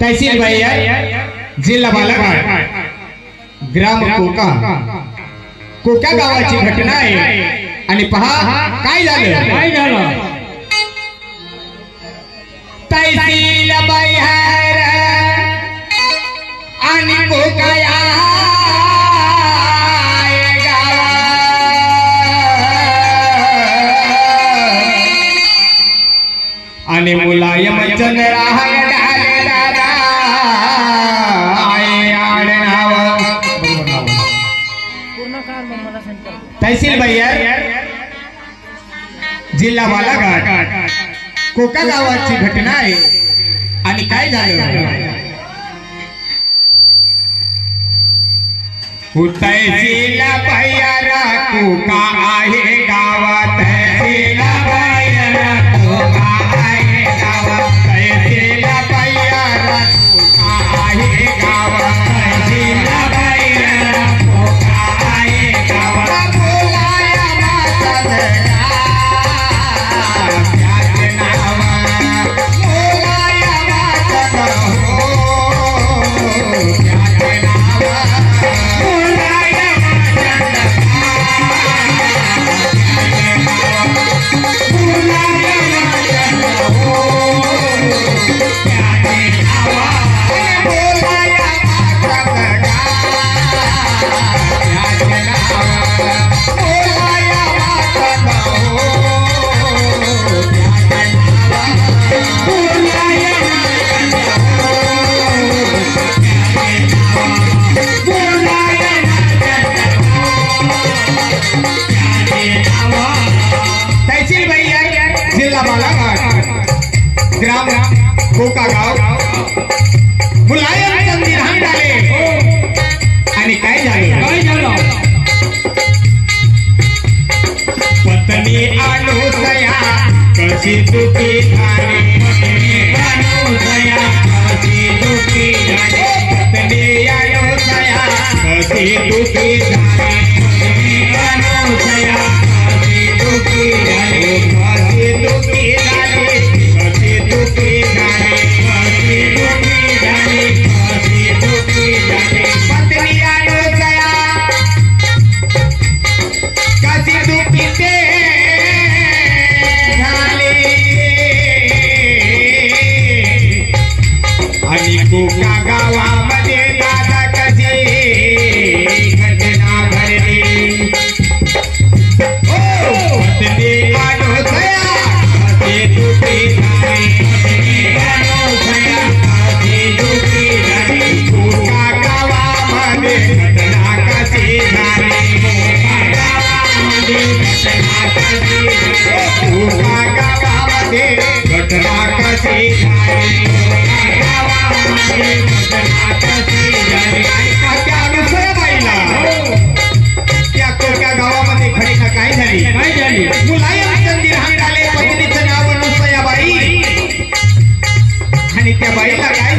तहसील भैया जिला बालाघाट ग्राम Coca. Coca गाँव की घटना है पहा काय तहसील आणि मुलायम चंद राहाय डाले दादा. आय नाव. तहसील भैया जिल्हा बालाघाट. कोका गावाची घटना आहे. आणि काय झालं? तहसील भैयारा कोका आहे गावात. तहसील गावा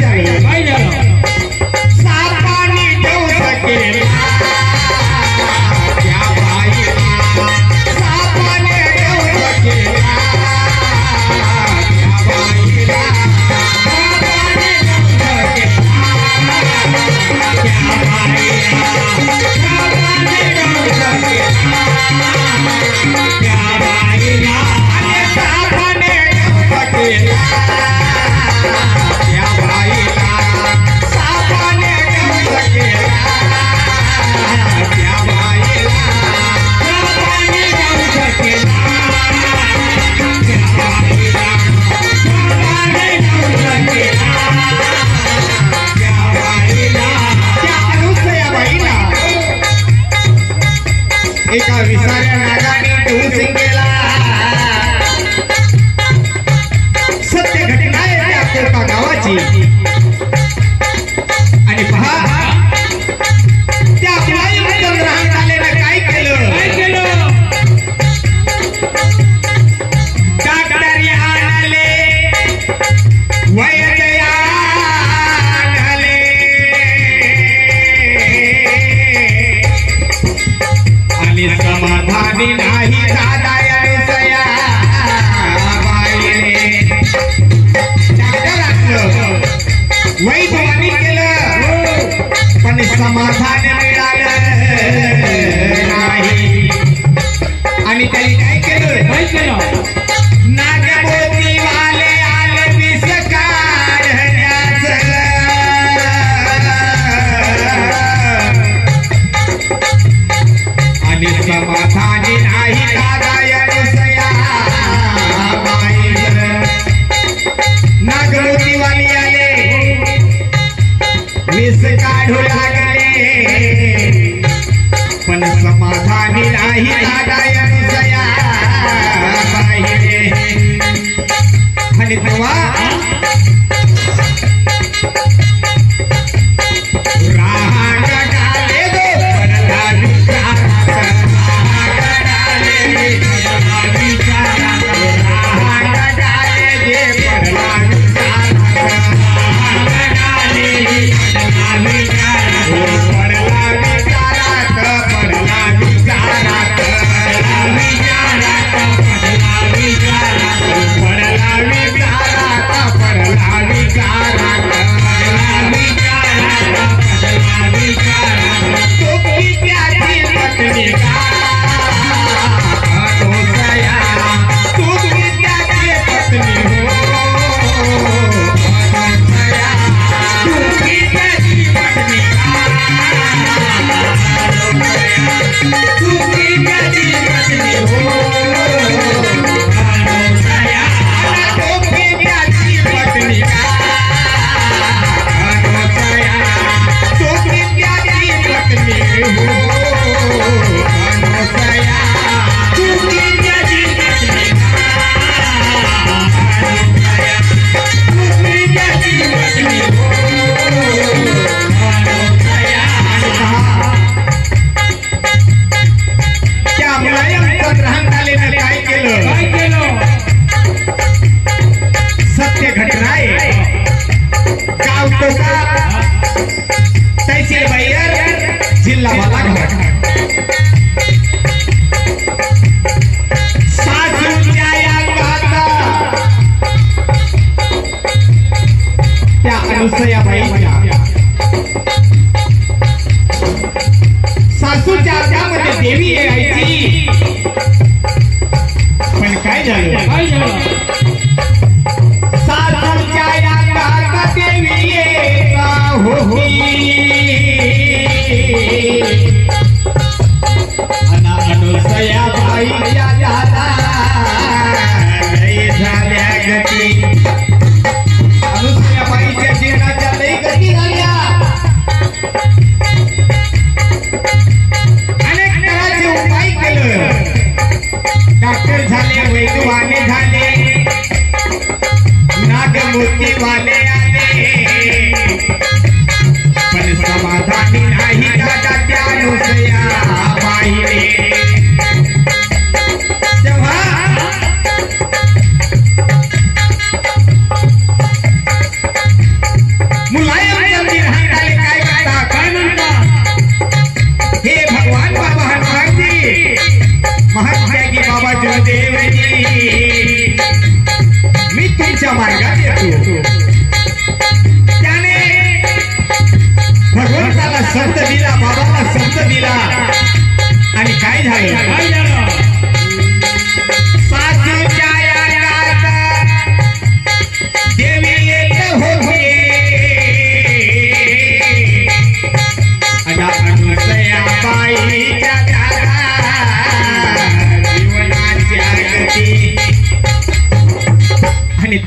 买点儿买点儿 Avisar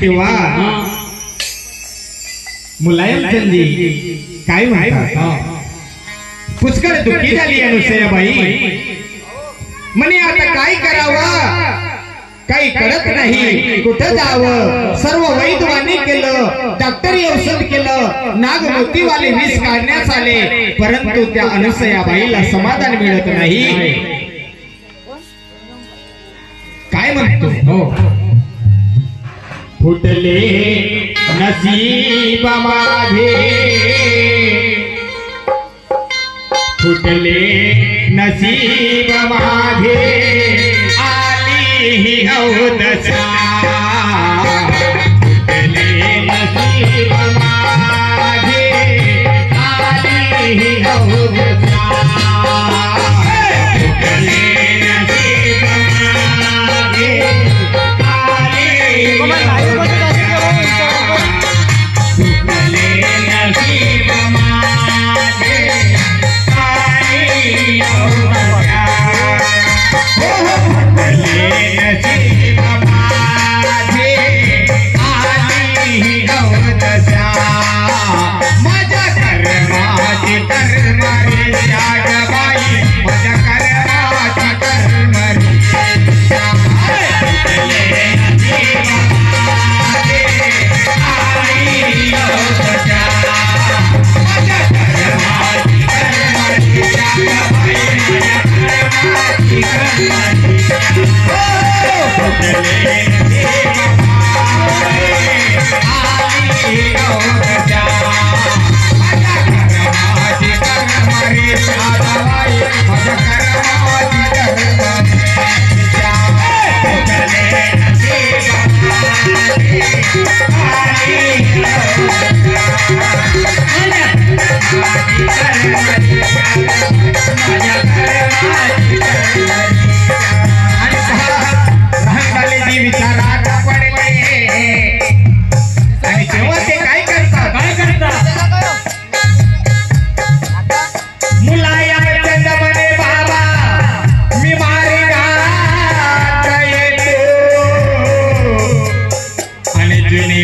तेव्हा मुलायम चंदी काय म्हणतात? पुष्कळ दुःखी झाली अनुसयाबाई म्हणे आता काय करावा? काही कळत नाही. कुठं जावं? सर्व वैद्यवानी केलं डॉक्टरी औषध केलं. नागमोतीवाले विष काढण्यास आले. परंतु त्या अनुसयाबाईला समाधान मिळत नाही. काय म्हणतो? हो. फुटले नसीब माझे. फुटले नसीब माझे. आली ही हौदसा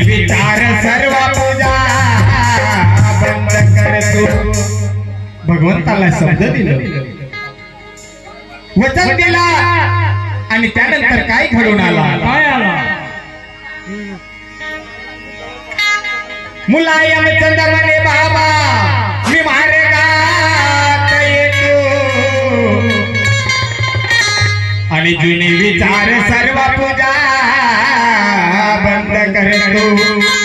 विचार सर्व पूजा बंद करतो भगवंताला शब्द दिलं. वचन दिला. आणि त्यानंतर काय घडून आला? काय आला? मुलायम चंद म्हणे बाबा. मी मार्गात येतो. आणि जुनी विचार सर्व पूजा बंद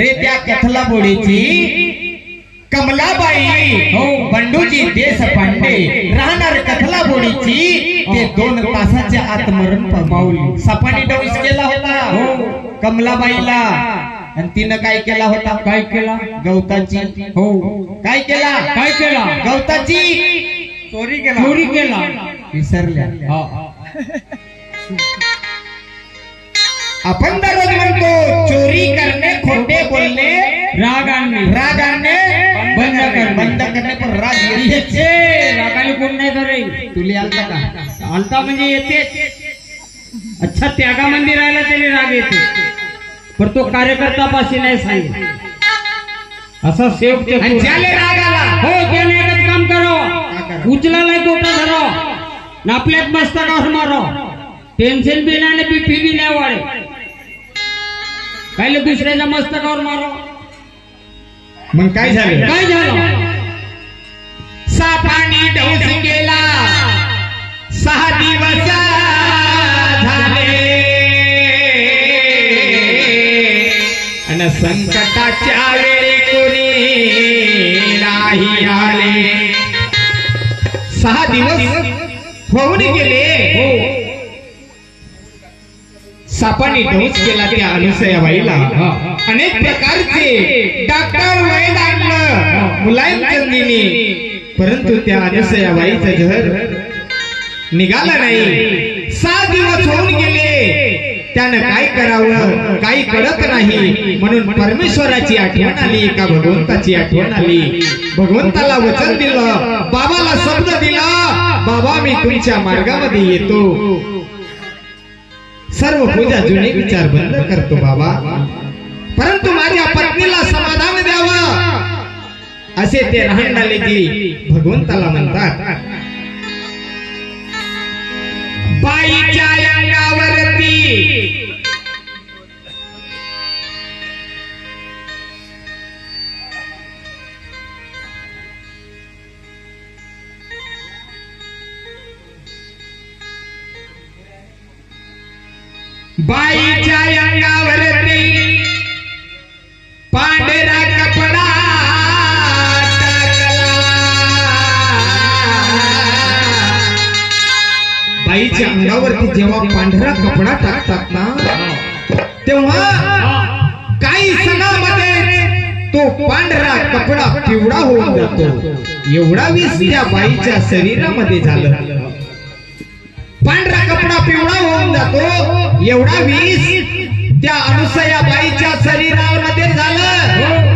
अरे त्या कथला बोडीची कमलाबाई हो बंडूजी देशपांडे राहणार कथला बोडीची ते दोन तासाच्या आत मरण पावली सापाने डौस केला होता हो कमलाबाईला. आणि तिनं काय केला होता? काय केला? गवताची. हो काय केला? काय केला? गवताची. चोरी केला. चोरी केला. विसरल्या. आपण दररोज म्हणतो चोरी बोलणे राग आणणे राग आणणे बंद करणे. बंद करणे पण राग येतेच. हे रागाने कोण नाही करे तुला आलता का? आलता म्हणजे येते अच्छा त्यागा मंदिराला त्याने राग येते. पण तो कार्यकर्ता पाशी नाही सांगितलं असा आणि ज्याले राग आला हो त्याने एकच काम करो. करावं? उचलाला तोटा धरो. ना आपल्यात मस्तकावर मारो. टेन्शन बी नाही बीपी बी नाही वाढे कायले दुसऱ्याच्या मस्तकावर मारो. मग काय झालं? काय झालं? सापानी डोस गेला. सहा दिवस झाले. अन संकटाच्या वेळी कोणी नाही आले. सहा दिवस होऊन गेले. हो. सापाने डोस केला त्या अनुसयाबाईला. अनेक प्रकारचे डॉक्टर वैद आणलं मुलायम चंदीने. परंतु त्या अनुसयाबाईचं जहर निघालं नाही. सात दिवस होऊन गेले. त्यानं काय करावं? काही कळत नाही. म्हणून परमेश्वराची आठवण आली का भगवंताची आठवण आली. भगवंताला वचन दिलं. बाबाला शब्द दिला. बाबा मी तुमच्या मार्गामध्ये येतो. सर्व पूजा जुने विचार बंद करतो बाबा. परंतु माझ्या पत्नीला समाधान द्यावं. असे ते जी भगवंताला म्हणतात. बाईच्या अंगावरती बाईच्या अंगावरती पांढरा कपडा बाईच्या अंगावरती जेव्हा पांढरा कपडा टाकतात ना तेव्हा काही सणामध्ये तो पांढरा कपडा पिवळा होऊन जातो. एवढा वीस त्या बाईच्या शरीरामध्ये झालं. पांढरा कपडा पिवळा होऊन जातो. एवढा वीस त्या अनुसया बाईच्या शरीरामध्ये झालं.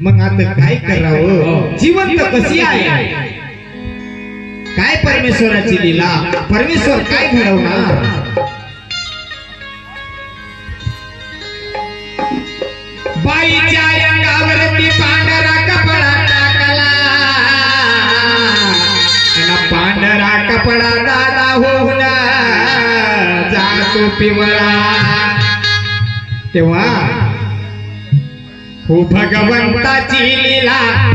मग आता काय करावं? जिवंत कशी आहे? काय परमेश्वराची लीला? परमेश्वर काय घडवणार? बाईच्या जातो पिवळा. तेव्हा हो भगवंताची लीला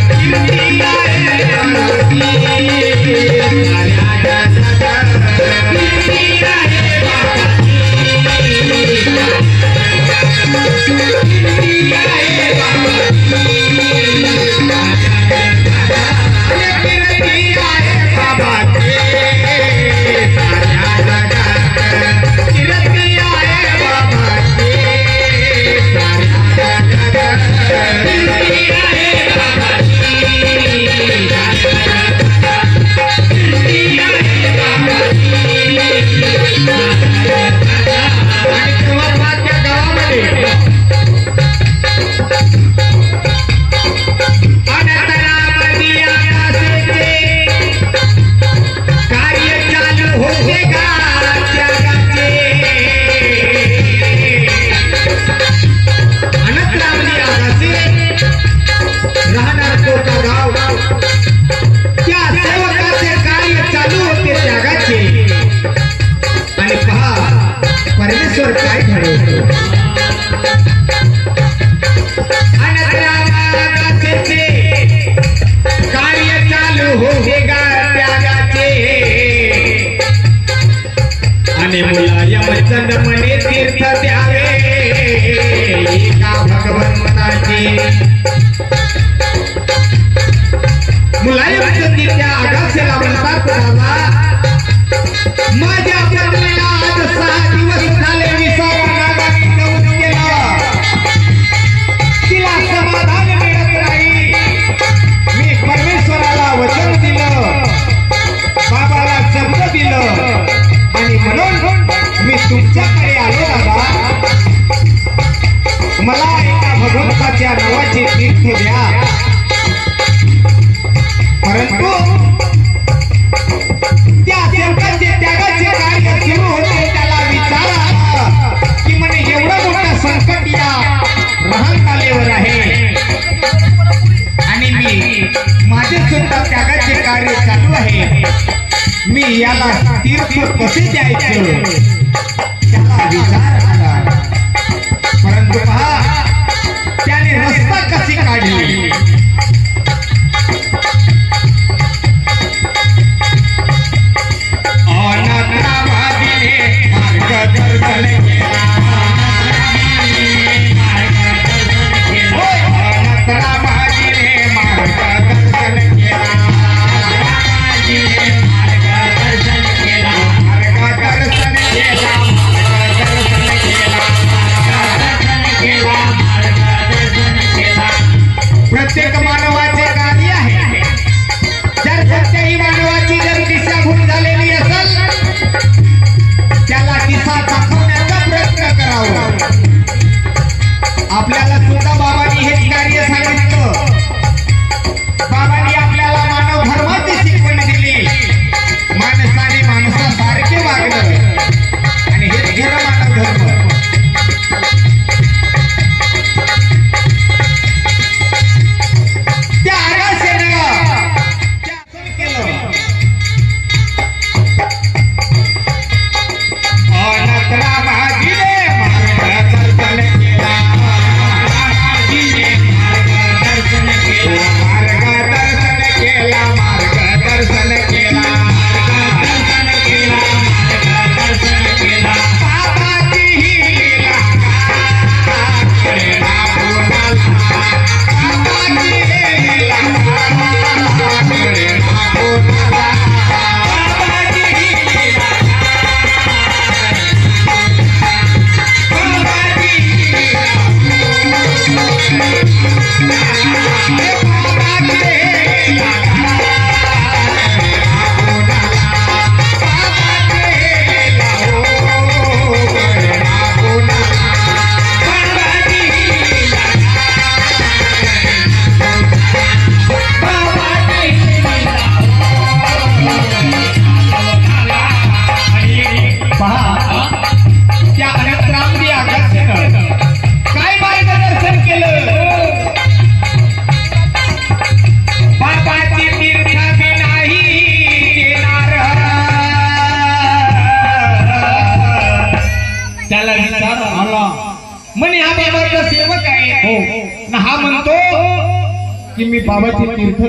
किरती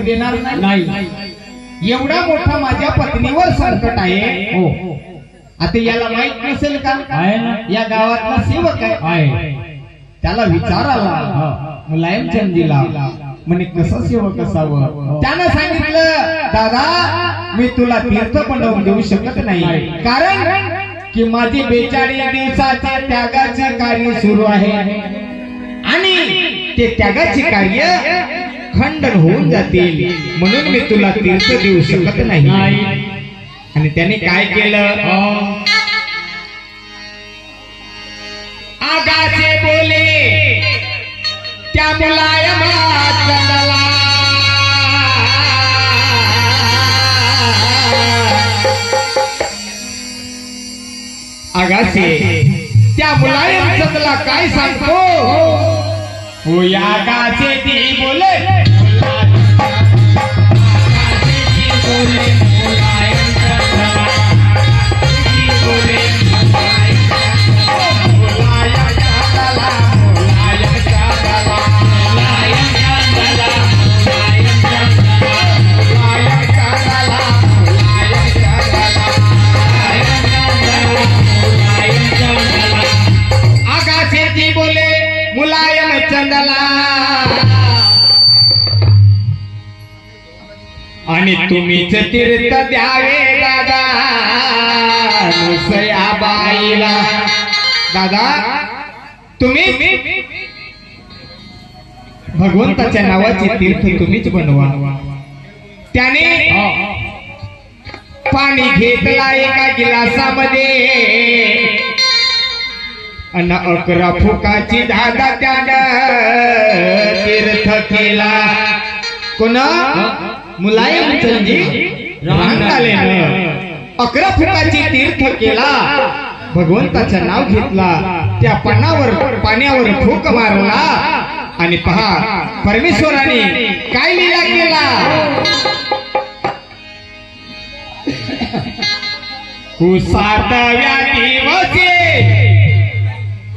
देणार नाही. एवढा मोठा माझ्या पत्नीवर संकट आहे. हो. आता याला माहीत नसेल का. या गावातला सेवक आहे. त्याला विचार आला मुलायम चंदीला म्हणे कसं सेवक असावं? त्यानं सांगितलं दादा मी तुला तीर्थ बनवून देऊ शकत नाही. कारण की माझी बेचाळीस दिवसाचे त्यागाचे कार्य सुरू आहे. आणि ते त्यागाचे कार्य खंडन होऊन जातील. म्हणून मी तुला तीर्थ देऊ शकत नाही. आणि त्याने काय केलं? आगाचे बोले त्या मुलायमा आगाचे त्या मुलायम चंदला काय सांगतो? हो या आगाचे ती बोले. आणि तुम्हीच तीर्थ द्यावे दादा. नुसया बाईला. दादा तुम्ही भगवंताच्या नावाचे तीर्थ तुम्हीच बनवा. त्याने पाणी घेतला एका गिलासामध्ये. अन अकरा फुकाची धागा त्यानं तीर्थ केला. कोण? मुलायम चंदी रांगालेनं अकरा फुटाची तीर्थ केला. भगवंताचं नाव घेतला. त्या पानावर पाण्यावर फूक मारला. आणि पहा परमेश्वराने काय लिला केला? सातव्या दिवशी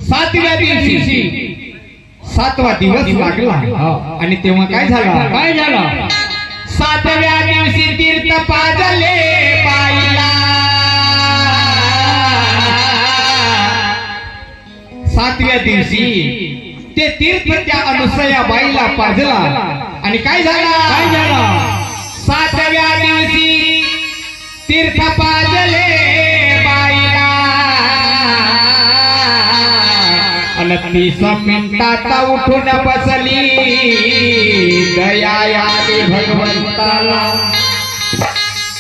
सातव्या दिवशी. सातवा दिवस लागला. आणि तेव्हा काय झालं? काय झालं? सातव्या दिवशी तीर्थ पाजले पाहिला सातव्या दिवशी ते तीर्थ त्या अनुसया बाईला पाजला. आणि काय झाला? काय झालं? सातव्या दिवशी तीर्थ पाजले बाईला. आणि तीस मिनिटात उठून बसली. दया यादी भगवंताला.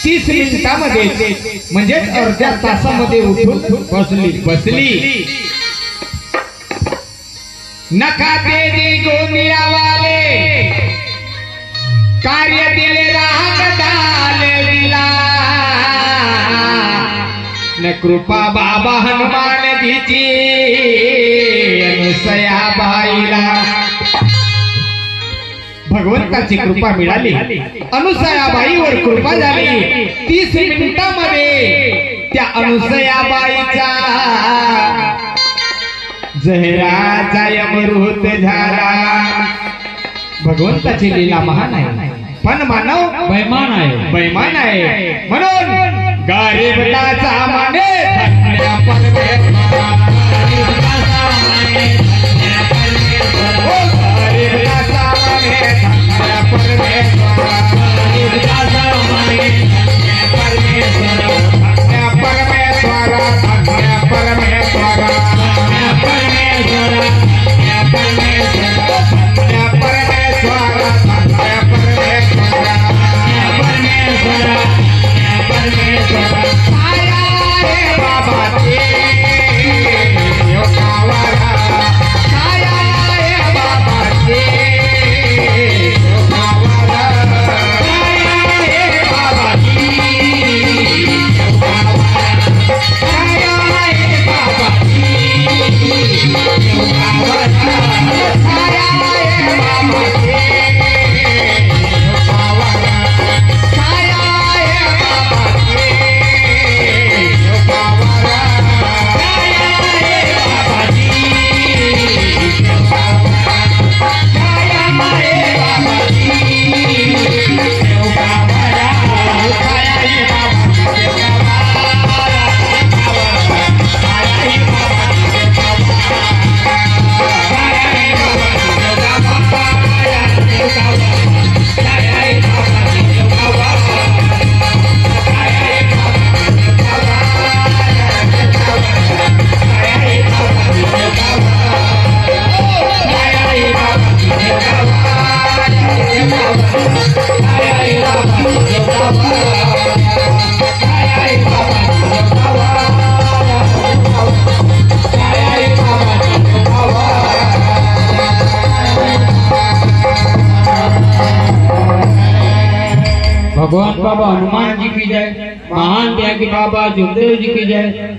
तीस मिनिटामध्ये म्हणजेच अर्ध्या तासामध्ये उठून बसली. बसली. नका देवी गोंदियावाले कार्य दिले दिला न कृपा बाबा हनुमान दिची अनुसया बाईला. भगवंताची कृपा मिळाली. अनुसयाबाईवर कृपा झाली. तीस मिनिटामध्ये त्या अनुसयाबाईचा जहराचा यमृत झाला भगवंताची लीला महान आहे. पण मानव बैमान आहे. बैमान आहे. म्हणून गरीबताचा माने परमेश्वर Yeah.